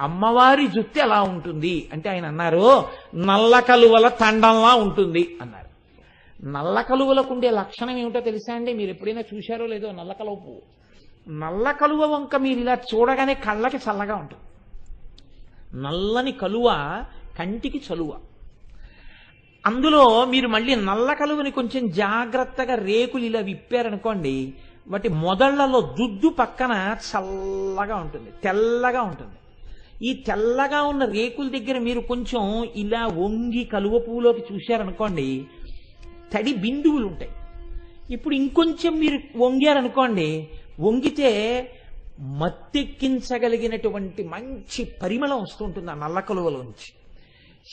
అమ్మవారి జుత్తి ఎలా ఉంటుంది? అంటే ఆయన అన్నారు నల్ల కలువల తండంలా ఉంటుంది అన్నారు. నల్ల కలువలకు ఉండే లక్షణం ఏమిటో తెలుసా అండి? మీరు ఎప్పుడైనా చూశారో లేదో నల్ల కలువ పువ్వు. నల్ల కలువ వంక మీరు ఇలా చూడగానే కళ్ళకి చల్లగా ఉంటుంది. నల్లని కలువ కంటికి చలువ. అందులో మీరు మళ్ళీ నల్ల కలువని కొంచెం జాగ్రత్తగా రేకులు ఇలా విప్పారనుకోండి వాటి మొదళ్ళలో దుద్దు పక్కన చల్లగా ఉంటుంది తెల్లగా ఉంటుంది. ఈ తెల్లగా ఉన్న రేకుల దగ్గర మీరు కొంచెం ఇలా వంగి కలువ పువ్వులోకి చూశారనుకోండి తడి బిందువులు ఉంటాయి. ఇప్పుడు ఇంకొంచెం మీరు వంగారనుకోండి వంగితే మత్తెక్కించగలిగినటువంటి మంచి పరిమళం వస్తుంటుంది ఆ నల్ల కలువలోంచి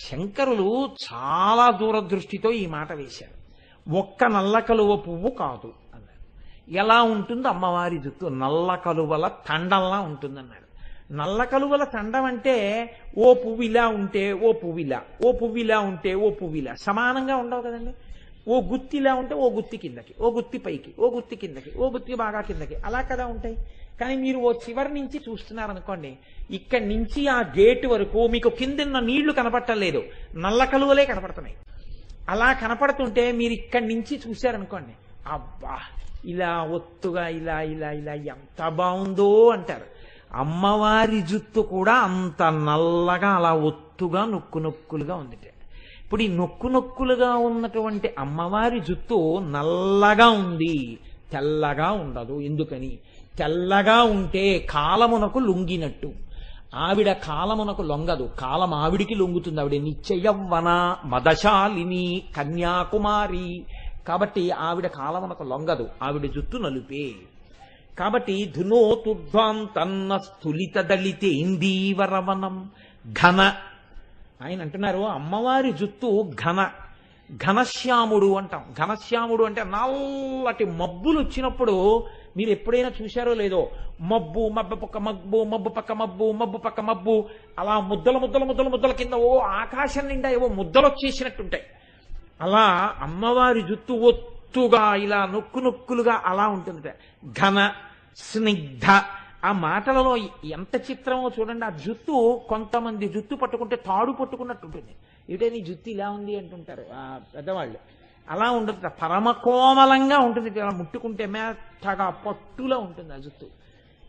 శంకరులు చాలా దూరదృష్టితో ఈ మాట వేశారు. ఒక్క నల్ల కలువ పువ్వు కాదు. ఎలా ఉంటుంది అమ్మవారి జుట్టు నల్ల కలువల తండంలా ఉంటుందన్నాడు. నల్ల కలువల తండం అంటే ఓ పువ్విలా ఉంటే ఓ పువ్విలా ఓ పువ్విలా ఉంటే ఓ పువ్విలా. సమానంగా ఉండవు కదండి. ఓ గుత్తిలా ఉంటే ఓ గుత్తి కిందకి ఓ గుత్తి పైకి ఓ గుత్తి కిందకి ఓ గుత్తి బాగా కిందకి. అలా కదా ఉంటాయి. కానీ మీరు ఓ చివరి నుంచి చూస్తున్నారనుకోండి ఇక్కడి నుంచి ఆ గేట్ వరకు మీకు కిందన్న నీళ్ళు కనపట్టలేదు. నల్ల కలువలే కనపడుతున్నాయి. అలా కనపడుతుంటే మీరు ఇక్కడి నుంచి చూశారనుకోండి అబ్బా! ఇలా ఒత్తుగా ఇలా ఇలా ఇలా ఎంత బాగుందో అంటారు. అమ్మవారి జుత్తు కూడా అంత నల్లగా అలా ఒత్తుగా నొక్కు నొక్కులుగా ఉంది ఇప్పుడు ఈ నొక్కు నొక్కులుగా ఉన్నటువంటి అమ్మవారి జుత్తు నల్లగా ఉంది. తెల్లగా ఉండదు. ఎందుకని? తెల్లగా ఉంటే కాలమునకు లొంగినట్టు. ఆవిడ కాలమునకు లొంగదు. కాలం ఆవిడికి లొంగుతుంది. ఆవిడ నిత్యయవ్వన మదశాలిని కన్యాకుమారి కాబట్టి ఆవిడ కాలమునకు లొంగదు. ఆవిడ జుత్తు నలుపే. కాబట్టి ధునోతుధ్వాం తన్న స్థులిత దళితేందీవరవనం ఘన. ఆయన అంటున్నారు అమ్మవారి జుత్తు ఘన. ఘనశ్యాముడు అంటాం. ఘనశ్యాముడు అంటే నల్లటి మబ్బులు వచ్చినప్పుడు మీరు ఎప్పుడైనా చూశారో లేదో మబ్బు మబ్బు పక్క మబ్బు మబ్బు పక్క మబ్బు మబ్బు పక్క మబ్బు అలా ముద్దల ముద్దల ముద్దల ముద్దల కింద ఓ ఆకాశం నిండా ఏవో ముద్దలు వచ్చేసినట్టుంటాయి. అలా అమ్మవారి జుత్తు ఒత్తుగా ఇలా నొక్కు నొక్కులుగా అలా ఉంటుంది ఘన స్నిగ్ధ. ఆ మాటలలో ఎంత చిత్రమో చూడండి. ఆ జుత్తు కొంతమంది జుత్తు పట్టుకుంటే తాడు పట్టుకున్నట్టు ఉంటుంది. ఇటే నీ జుత్తు ఇలా ఉంది అంటుంటారు ఆ పెద్దవాళ్ళు. అలా ఉండదు. పరమ కోమలంగా ఉంటుంది. ఇలా ముట్టుకుంటే మెత్తగా పట్టులా ఉంటుంది ఆ జుత్తు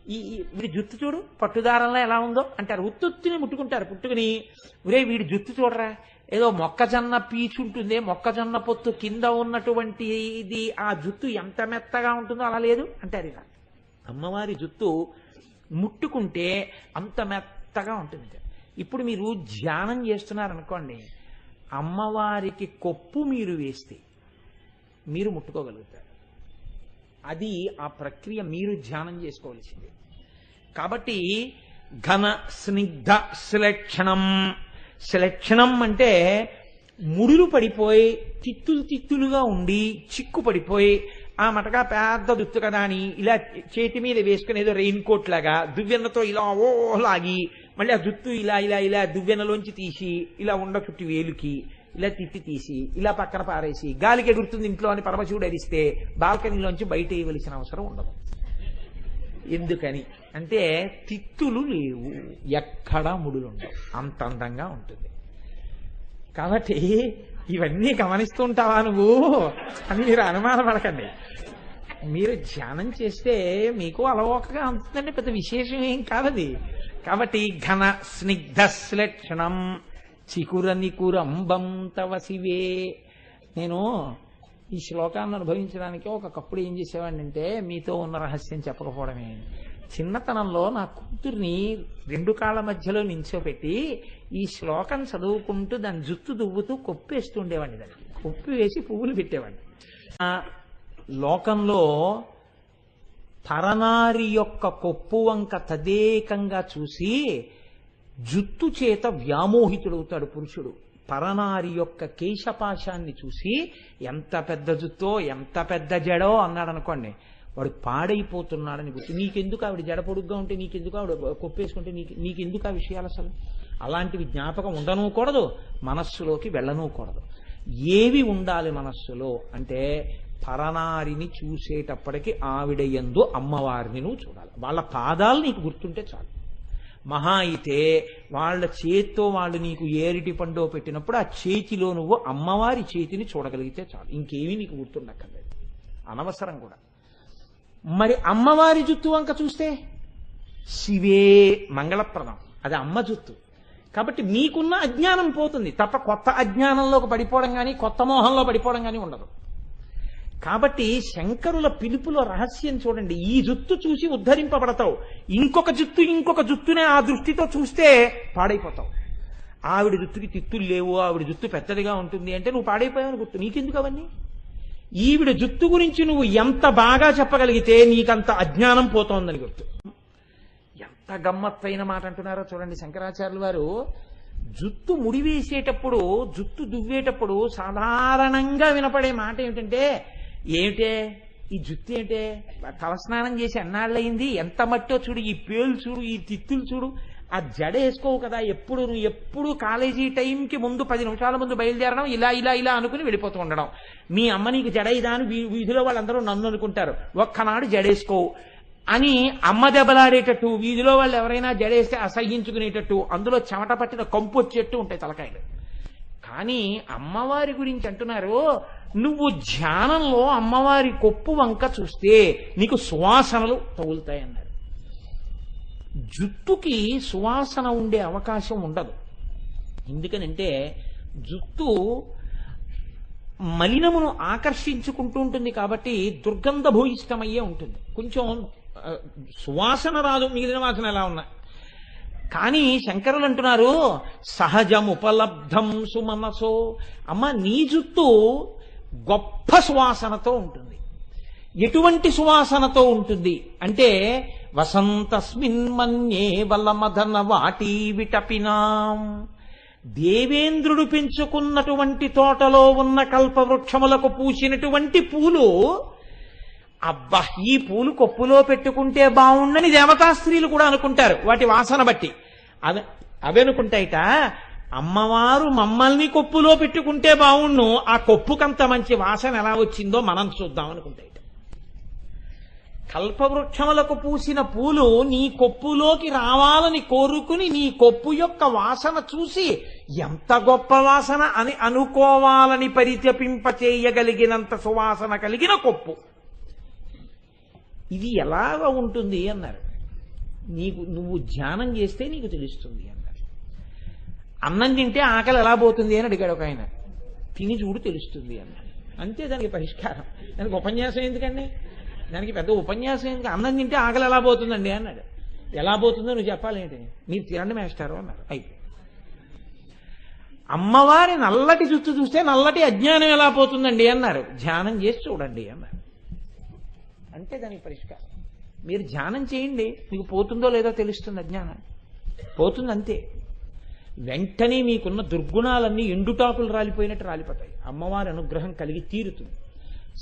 ఈ వీడి జుత్తు చూడు. పట్టుదారంలో ఎలా ఉందో అంటారు. ఉత్తుత్తిని ముట్టుకుంటారు. పుట్టుకుని ఒరే వీడి జుత్తు చూడరా. ఏదో మొక్కజొన్న పీచు ఉంటుంది మొక్కజొన్న పొత్తు కింద ఉన్నటువంటి ఇది ఆ జుత్తు ఎంత మెత్తగా ఉంటుందో అలా లేదు అంటారు ఇలా అమ్మవారి జుత్తు ముట్టుకుంటే అంత మెత్తగా ఉంటుంది ఇప్పుడు మీరు ధ్యానం చేస్తున్నారనుకోండి అమ్మవారికి కొప్పు మీరు వేస్తే మీరు ముట్టుకోగలుగుతారు. అది ఆ ప్రక్రియ మీరు ధ్యానం చేసుకోవాల్సింది. కాబట్టి ఘన స్నిగ్ధ శ్లేక్షణం సెలక్షణం అంటే ముడులు పడిపోయి తిత్తులు తిత్తులుగా ఉండి చిక్కు పడిపోయి ఆ మటగా పెద్ద దుత్తు కదా అని ఇలా చేతి మీద వేసుకుని ఏదో రెయిన్ కోట్ లాగా దువ్వెన్నతో ఇలా ఓ లాగి మళ్ళీ ఆ దుత్తు ఇలా ఇలా ఇలా దువ్వెనలోంచి తీసి ఇలా ఉండ చుట్టి వేలుకి ఇలా తిట్టి తీసి ఇలా పక్కన పారేసి గాలికి ఎగురుతుంది ఇంట్లో అని పరమశివుడు అరిస్తే బాల్కనీలోంచి బయట వేయవలసిన అవసరం ఉండదు. ఎందుకని? అంటే తిత్తులు లేవు. ఎక్కడా ముడులుండవు. అంత అందంగా ఉంటుంది. కాబట్టి ఇవన్నీ గమనిస్తూ ఉంటావా నువ్వు? అని మీరు అనుమానపడకండి మీరు ధ్యానం చేస్తే మీకు అలవోకగా అందుతుందండి పెద్ద విశేషం ఏం కాదది. కాబట్టి ఘన స్నిగ్ధ శ్లక్షణం. చికుర నికురంబం తవ శివే నేను ఈ శ్లోకాన్ని అనుభవించడానికి ఒకప్పుడు ఏం చేసేవాడినంటే మీతో ఉన్న రహస్యం చెప్పకపోవడమే. చిన్నతనంలో నా కూతుర్ని రెండు కాళ్ళ మధ్యలో నించోపెట్టి ఈ శ్లోకం చదువుకుంటూ దాని జుత్తు దువ్వుతూ కొప్పేస్తుండేవాడిని దాన్ని. కొప్పి వేసి పువ్వులు పెట్టేవాడిని. ఆ లోకంలో తరనారి యొక్క కొప్పు వంక తదేకంగా చూసి జుత్తు చేత వ్యామోహితుడవుతాడు పురుషుడు. పరనారి యొక్క కేశపాశాన్ని చూసి ఎంత పెద్ద జుత్తో ఎంత పెద్ద జడో అన్నాడు అనుకోండి వాడు పాడైపోతున్నాడని గుర్తు. నీకెందుకు ఆవిడ జడ పొడుగ్గా ఉంటే నీకెందుకు ఆవిడ కొప్పేసుకుంటే నీకు నీకెందుకు ఆ విషయాలు అసలు? అలాంటివి జ్ఞాపకం ఉండనూకూడదు మనస్సులోకి వెళ్ళనూకూడదు. ఏవి ఉండాలి మనస్సులో అంటే పరనారిని చూసేటప్పటికి ఆవిడ ఎందు అమ్మవారిని నువ్వు చూడాలి. వాళ్ళ పాదాలు నీకు గుర్తుంటే చాలు. మహా అయితే వాళ్ళ చేత్తో వాళ్ళు నీకు ఏరిటి పండో పెట్టినప్పుడు ఆ చేతిలో నువ్వు అమ్మవారి చేతిని చూడగలిగితే చాలు. ఇంకేమీ నీకు గుర్తుండక్కర్లేదు. అనవసరం కూడా. మరి అమ్మవారి జుత్తు వంక చూస్తే శివే మంగళప్రదం. అది అమ్మ జుత్తు కాబట్టి మీకున్న అజ్ఞానం పోతుంది. తప్ప కొత్త అజ్ఞానంలోకి పడిపోవడం కానీ కొత్త మోహంలో పడిపోవడం కానీ ఉండదు. కాబట్టి శంకరుల పిలుపులో రహస్యం చూడండి. ఈ జుత్తు చూసి ఉద్ధరింపబడతావు. ఇంకొక జుత్తు ఇంకొక జుత్తునే ఆ దృష్టితో చూస్తే పాడైపోతావు. ఆవిడ జుత్తుకి తిత్తులు లేవు ఆవిడ జుత్తు పెద్దదిగా ఉంటుంది అంటే నువ్వు పాడైపోయావని గుర్తు. నీకెందుకు అవన్నీ? ఈవిడ జుత్తు గురించి నువ్వు ఎంత బాగా చెప్పగలిగితే నీకంత అజ్ఞానం పోతోందని గుర్తు. ఎంత గమ్మత్తైన మాట అంటున్నారో చూడండి శంకరాచార్యులు వారు. జుత్తు ముడివేసేటప్పుడు జుత్తు దువ్వేటప్పుడు సాధారణంగా వినపడే మాట ఏమిటంటే ఏమిటే? ఈ జుత్తు ఏంటే? తలస్నానం చేసి ఎన్నాళ్ళయింది ఎంత మట్టో చూడు ఈ పేలు చూడు ఈ తిత్తులు చూడు. ఆ జడ వేసుకోవు కదా ఎప్పుడు నువ్వు ఎప్పుడు కాలేజీ టైంకి ముందు పది నిమిషాల ముందు బయలుదేరడం ఇలా ఇలా ఇలా అనుకుని వెళ్ళిపోతూ ఉండడం. మీ అమ్మ నీకు జడ ఇదా అని వీ- వీధిలో వాళ్ళందరూ నన్ను అనుకుంటారు. ఒక్కనాడు జడేసుకోవు అని అమ్మ దెబ్బలాడేటట్టు వీధిలో వాళ్ళు ఎవరైనా జడేస్తే అసహ్యించుకునేటట్టు అందులో చెమట పట్టిన కంపు వచ్చేట్టు ఉంటాయి తలకాయలు. కానీ అమ్మవారి గురించి అంటున్నారు నువ్వు ధ్యానంలో అమ్మవారి కొప్పు వంక చూస్తే నీకు సువాసనలు తగులుతాయన్నారు. జుట్టుకి సువాసన ఉండే అవకాశం ఉండదు. ఎందుకనంటే జుట్టు మలినమును ఆకర్షించుకుంటూ ఉంటుంది కాబట్టి దుర్గంధభూయిష్టమయ్యే ఉంటుంది. కొంచెం సువాసన రాదు మిగిలిన వాసన ఎలా ఉన్నా. కానీ శంకరులు అంటున్నారు సహజముపలబ్ధం సుమనసో. అమ్మ నీ జుట్టు గొప్ప సువాసనతో ఉంటుంది. ఎటువంటి సువాసనతో ఉంటుంది? అంటే వసంతస్మిన్ మన్యే వల్లమధన వాటి విటపినాం. దేవేంద్రుడు పెంచుకున్నటువంటి తోటలో ఉన్న కల్పవృక్షములకు పూసినటువంటి పూలు అబ్బా ఈ పూలు కొప్పులో పెట్టుకుంటే బాగుండని దేవతా స్త్రీలు కూడా అనుకుంటారు. వాటి వాసన బట్టి. అవి అవి అనుకుంటాయిట అమ్మవారు మమ్మల్ని కొప్పులో పెట్టుకుంటే బాగుండు ఆ కొప్పుకంత మంచి వాసన ఎలా వచ్చిందో మనం చూద్దాం అనుకుంటాయిట కల్పవృక్షములకు పూసిన పూలు నీ కొప్పులోకి రావాలని కోరుకుని నీ కొప్పు యొక్క వాసన చూసి ఎంత గొప్ప వాసన అని అనుకోవాలని పరితపింప చేయగలిగినంత సువాసన కలిగిన కొప్పు. ఇది ఎలాగ ఉంటుంది అన్నారు. నీకు నువ్వు ధ్యానం చేస్తే నీకు తెలుస్తుంది అన్నారు. అన్నం తింటే ఆకలి ఎలా పోతుంది అని అడిగాడు ఒక ఆయన. తిని చూడు తెలుస్తుంది అన్న. అంతే దానికి పరిష్కారం. దానికి ఉపన్యాసం ఎందుకండి? దానికి పెద్ద ఉపన్యాసం ఎందుకు? అన్నం తింటే ఆకలి ఎలా పోతుందండి అన్నాడు. ఎలా పోతుందో నువ్వు చెప్పాలేంటి మీరు తినండి మేస్తారు అన్నారు. అయిపోయి అమ్మవారి నల్లటి జుత్తు చూస్తే నల్లటి అజ్ఞానం ఎలా పోతుందండి అన్నారు. ధ్యానం చేసి చూడండి అన్నారు. అంతే దానికి పరిష్కారం. మీరు ధ్యానం చేయండి. మీకు పోతుందో లేదో తెలుస్తుంది అజ్ఞానం పోతుంది అంతే వెంటనే మీకున్న దుర్గుణాలన్నీ ఎండుటాకులు రాలిపోయినట్టు రాలిపోతాయి. అమ్మవారి అనుగ్రహం కలిగి తీరుతుంది.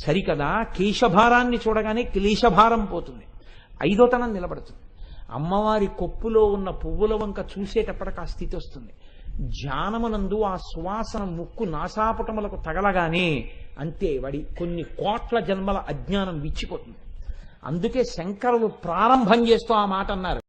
సరికదా కేశభారాన్ని చూడగానే క్లేశభారం పోతుంది. ఐదోతనం నిలబడుతుంది. అమ్మవారి కొప్పులో ఉన్న పువ్వుల వంక చూసేటప్పటికి ఆ స్థితి వస్తుంది. జానమనందు ఆ సువాసన ముక్కు నాసాపుటములకు తగలగానే అంతే వాడి కొన్ని కోట్ల జన్మల అజ్ఞానం విచ్చిపోతుంది. అందుకే శంకరులు ప్రారంభం చేస్తూ ఆ మాట అన్నారు.